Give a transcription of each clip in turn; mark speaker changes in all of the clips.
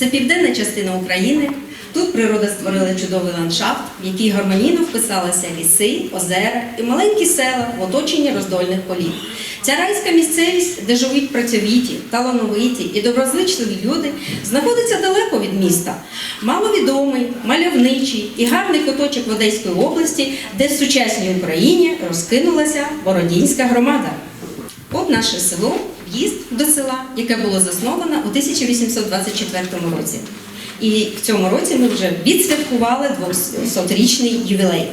Speaker 1: Це південна частина України. Тут природа створила чудовий ландшафт, в який гармонійно вписалися ліси, озера і маленькі села в оточенні роздольних полів. Ця райська місцевість, де живуть працьовиті, талановиті і доброзичливі люди, знаходиться далеко від міста. Маловідомий, мальовничий і гарний куточок в Одеській області, де в сучасній Україні розкинулася Бородінська громада. От наше село, до села, яке було засновано у 1824 році. І в цьому році ми вже відсвяткували 200-річний ювілей.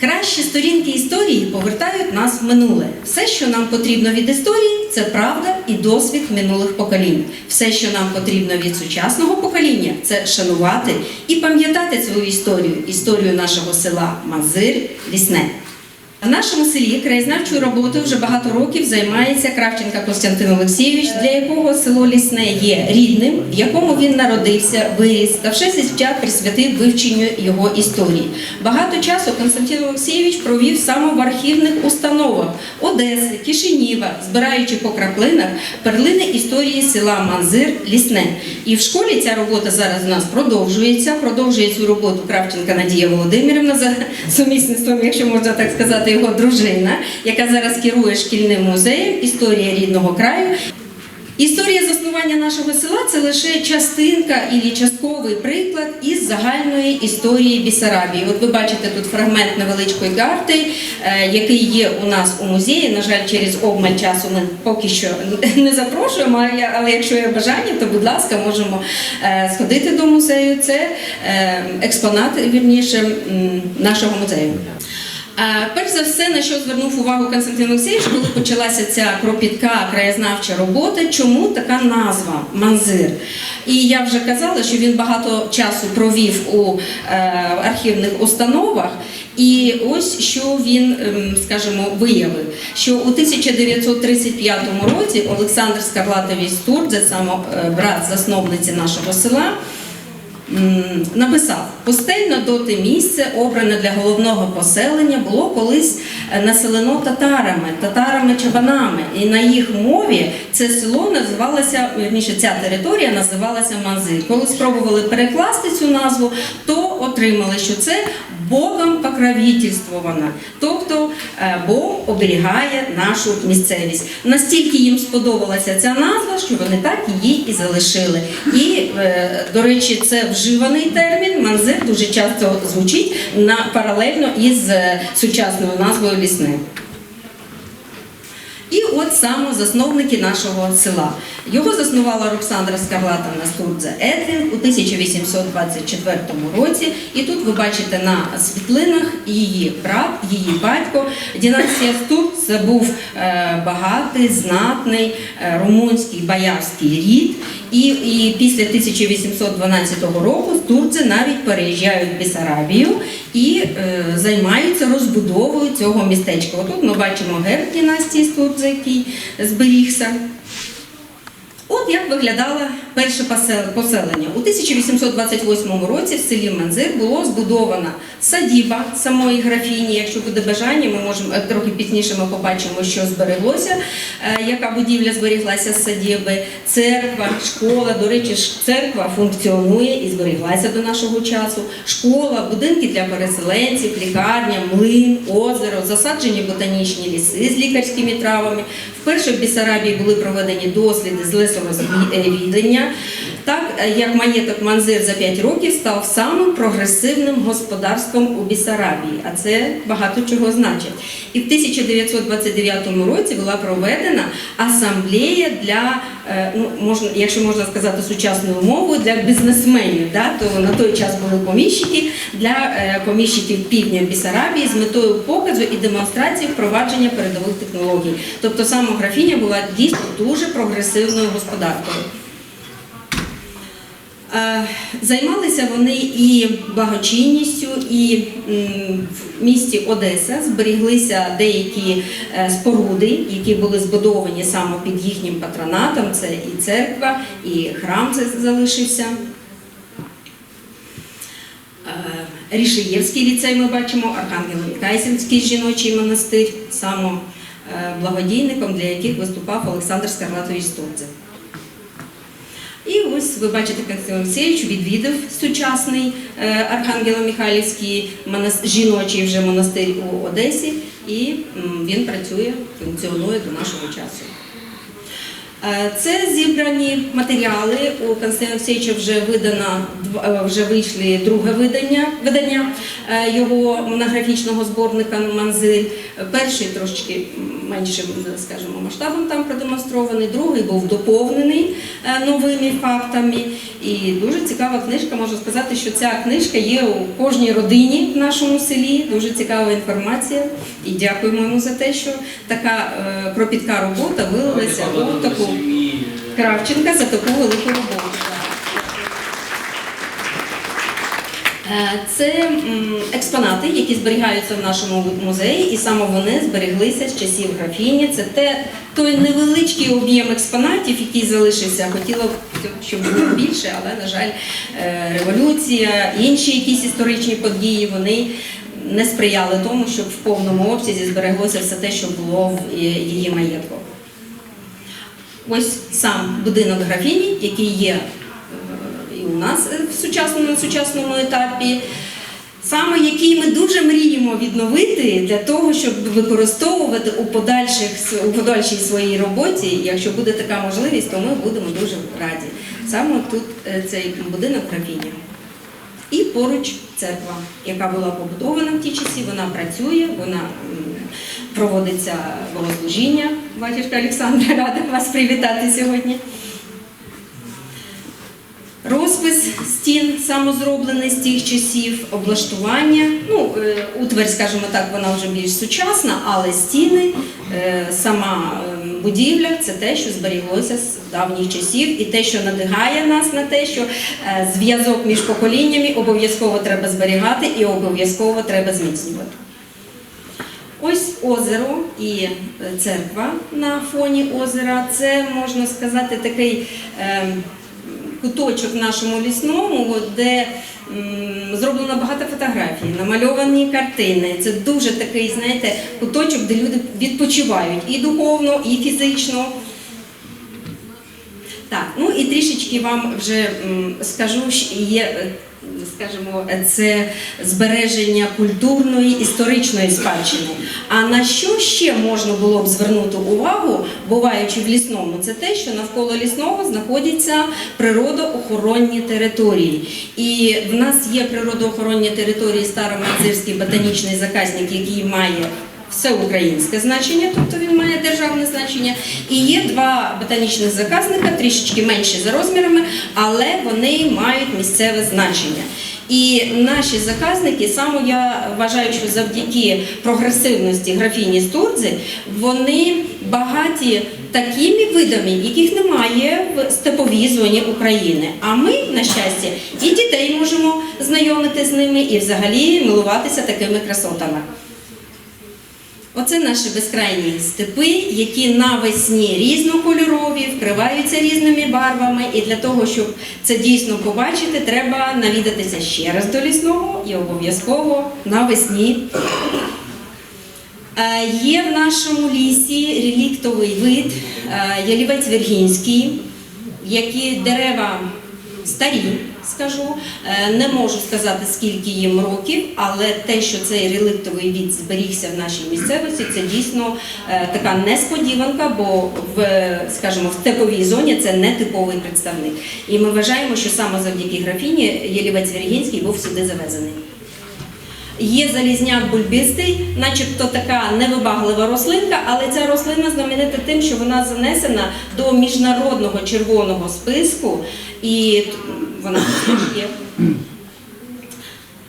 Speaker 1: Кращі сторінки історії повертають нас в минуле. Все, що нам потрібно від історії, це правда і досвід минулих поколінь. Все, що нам потрібно від сучасного покоління, це шанувати і пам'ятати свою історію, історію нашого села Мазир Лісне. В нашому селі краєзнавчою роботою вже багато років займається Кравченка Костянтин Олексійович, для якого село Лісне є рідним, в якому він народився, виріс та все життя присвятив вивченню його історії. Багато часу Константин Олексійович провів саме в архівних установах Одеси, Кишиніва, збираючи по краплинах перлини історії села Манзир Лісне. І в школі ця робота зараз у нас продовжується. Продовжує цю роботу Кравченка Надія Володимирівна за сумісництвом, якщо можна так сказати, його дружина, яка зараз керує шкільним музеєм Історія рідного краю. Історія заснування нашого села це лише частинка і частковий приклад із загальної історії Бісарабії. От ви бачите тут фрагмент невеличкої карти, е, який є у нас у музеї. На жаль, через обмаль часу ми поки що не запрошуємо, але якщо є бажання, то будь ласка, можемо е, сходити до музею. Це е, експонат вірніше нашого музею. Перш за все, на що звернув увагу Константин Олексійович, коли почалася ця кропітка краєзнавча робота, чому така назва Манзир? І я вже казала, що він багато часу провів у е, архівних установах. І ось що він, ем, скажімо, виявив, що у 1935 році Олександр Скарлатович Стурдзе, саме брат засновниці нашого села, написав: пустельно доти місце, обране для головного поселення, було колись е, населено татарами, татарами-чабанами. І на їх мові це село називалося, вірніше, ця територія називалася Манзир. Коли спробували перекласти цю назву, то отримали, що це Богом покровительствована. Тобто е, Бог оберігає нашу місцевість. Настільки їм сподобалася ця назва, що вони так її і залишили. І, е, до речі, це вживаний термін. Манзир дуже часто звучить на паралельно із е, сучасною назвою лісне. От саме засновники нашого села. Його заснувала Олександра Скарлатовна Сурдзе Едвін у 1824 році. І тут ви бачите на світлинах її брат, її батько. Дінастія Стурд був е, багатий, знатний е, румунський боярський рід. І, і після 1812 року турці навіть переїжджають в Бісарабію і е, займаються розбудовою цього містечка. Отут ми бачимо герб династії Стурдзе, який зберігся. От як виглядало перше поселення. У 1828 році в селі Манзир було збудована садіба самої графіні. Якщо буде бажання, ми можемо е, трохи пізніше ми побачимо, що збереглося, е, яка будівля зберіглася з садіби, церква, школа. До речі, церква функціонує і зберіглася до нашого часу. Школа, будинки для переселенців, лікарня, млин, озеро, засаджені ботанічні ліси з лікарськими травами. Вперше в Бісарабії були проведені досліди з лесорозвідення. Так е, як маєток Манзир за 5 років став самим прогресивним господарством у Бісарабії, а це багато чого значить. І в 1929 році була проведена асамблея для, е, ну можна, якщо можна сказати сучасною мовою, для бізнесменів. Да? То на той час були поміщики для е, поміщиків півдня Бісарабії з метою показу і демонстрації впровадження передових технологій. Тобто саме графіня була дійсно дуже прогресивною господаркою. Е, Займалися вони і благочинністю, і в місті Одеса зберіглися деякі е, споруди, які були збудовані саме під їхнім патронатом. Це і церква, і храм це залишився. Е, Рішиєвський ліцей ми бачимо, Архангел Микайсинський жіночий монастир, саме благодійником, для яких виступав Олександр Скарлатович Стурдзе. І ось ви бачите, Константин Олексійович відвідав сучасний е, Архангело-Михайлівський жіночий вже монастир у Одесі, і він працює, функціонує до нашого часу. Е, Це зібрані матеріали. У Константина Олексійовича вже видано е, вже вийшли друге видання видання е, його монографічного зборника Манзиль. Перший трошки меншим, скажімо, масштабом там продемонстрований, другий був доповнений новими фактами. І дуже цікава книжка. Можу сказати, що ця книжка є у кожній родині в нашому селі. Дуже цікава інформація. І дякуємо йому за те, що така кропітка робота вилилася у таку Кравченка за таку велику роботу. Е, Це експонати, які зберігаються в нашому музеї, і саме вони збереглися з часів графіні. Це те, той невеличкий об'єм експонатів, який залишився. Хотіла б, щоб було більше, але, на жаль, е, революція, інші якісь історичні події, вони не сприяли тому, щоб в повному обсязі збереглося все те, що було в її маєтку. Ось сам будинок графіні, який є е, і у нас е, в сучасному, на сучасному етапі, саме який ми дуже мріємо відновити для того, щоб використовувати у, подальших, у подальшій своїй роботі. Якщо буде така можливість, то ми будемо дуже раді. Саме тут е, цей будинок графіні. І поруч церква, яка була побудована в ті часи, вона працює, вона проводиться богослужіння. Батюшка Олександра рада вас привітати сьогодні. Розпис стін самозроблений з тих часів, облаштування. Ну, е, утварь, скажімо так, вона вже більш сучасна, але стіни, е, сама е, будівля це те, що зберіглося з давніх часів, і те, що надихає нас на те, що е, зв'язок між поколіннями обов'язково треба зберігати і обов'язково треба зміцнювати. Ось озеро і е, церква на фоні озера. Це можна сказати такий е, куточок в нашому лісному, де зроблено багато фотографій, намальовані картини. Це дуже такий, знаєте, куточок, де люди відпочивають і духовно, і фізично. Так, ну і трішечки вам вже скажу, є, е, скажімо, це збереження культурної історичної спадщини. А на що ще можна було б звернути увагу, буваючи в лісному, це те, що навколо лісного знаходяться природоохоронні території. І в нас є природоохоронні території Старомадзирський ботанічний заказник, який має всеукраїнське значення, тобто він має державне значення. І є два ботанічних заказника, трішечки менші за розмірами, але вони мають місцеве значення. І наші заказники, саме я вважаю, що завдяки прогресивності графіні Стурдзи, вони багаті такими видами, яких немає в степовій зоні України. А ми, на щастя, і дітей можемо знайомити з ними, і взагалі милуватися такими красотами. Оце наші безкрайні степи, які навесні різнокольорові, вкриваються різними барвами. І для того, щоб це дійсно побачити, треба навідатися ще раз до лісного і обов'язково навесні. Е, Є в нашому лісі реліктовий вид е, ялівець вергінський, які дерева старі, скажу. Е, Не можу сказати, скільки їм років, але те, що цей реліктовий від зберігся в нашій місцевості, це дійсно е, така несподіванка, бо в, скажімо, в теповій зоні це не типовий представник. І ми вважаємо, що саме завдяки графіні ялівець вергінський був сюди завезений. Є залізняк бульбістий, начебто така невибаглива рослинка, але ця рослина знаменита тим, що вона занесена до міжнародного червоного списку, і вона тут є.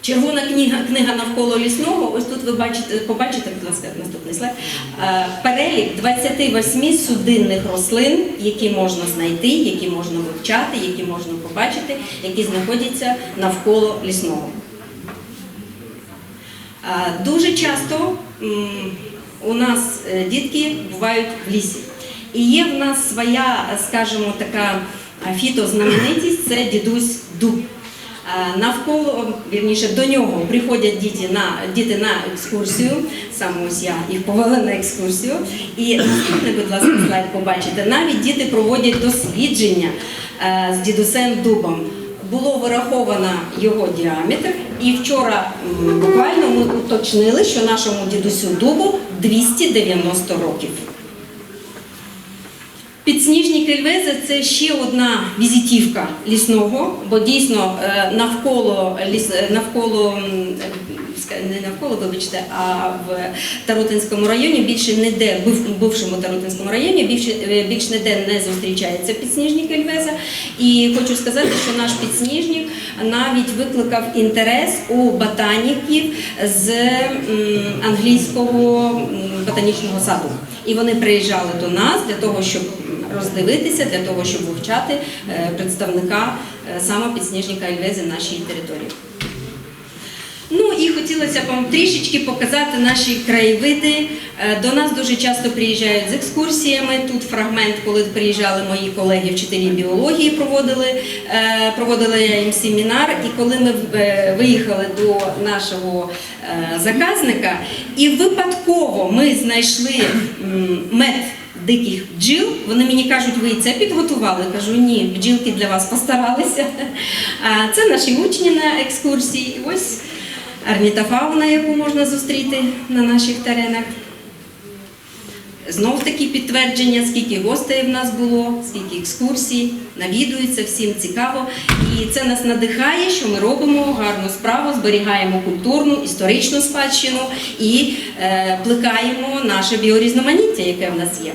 Speaker 1: Червона книга, книга навколо лісного. Ось тут ви бачите, побачите, будь ласка, наступний слайд. Е, Перелік 28 судинних рослин, які можна знайти, які можна вивчати, які можна побачити, які знаходяться навколо лісного. Дуже часто у нас е, дітки бувають в лісі. І є в нас своя, е, скажімо, така е, фітознаменитість це дідусь дуб. Навколо, вірніше, до нього приходять діти на, діти на екскурсію. Саме ось я їх повела на екскурсію. І наступний, будь ласка, слайд побачите. Навіть діти проводять дослідження. е, з дідусем дубом. Було вираховано його діаметр, і вчора буквально ми уточнили, що нашому дідусю дубу 290 років. Підсніжні кельвези це ще одна візитівка лісного, бо дійсно е, навколо ліс е, навколо не навколо, вибачте, а в Тарутинському районі більше ніде, бив- бившому Тарутинському районі більше е, більш ніде не зустрічається підсніжні кельвеза. І хочу сказати, що наш підсніжник навіть викликав інтерес у ботаніків з англійського ботанічного саду. І вони приїжджали до нас для того, щоб роздивитися, для того, щоб вивчати е, представника е, саме підсніжника Ельвези в нашій території. Ну і хотілося б вам трішечки показати наші краєвиди. Е, До нас дуже часто приїжджають з екскурсіями. Тут фрагмент, коли приїжджали мої колеги, вчителі біології, проводили, проводила я їм семінар. І коли ми виїхали до нашого заказника, і випадково ми знайшли мед диких бджіл. Вони мені кажуть, ви це підготували? Кажу, ні, бджілки для вас постаралися. Це наші учні на екскурсії. Ось орнітофауна, яку можна зустріти на наших теренах. Знов таки підтвердження, скільки гостей в нас було, скільки екскурсій, навідується, всім цікаво. І це нас надихає, що ми робимо гарну справу, зберігаємо культурну, історичну спадщину і е, плекаємо наше біорізноманіття, яке в нас є.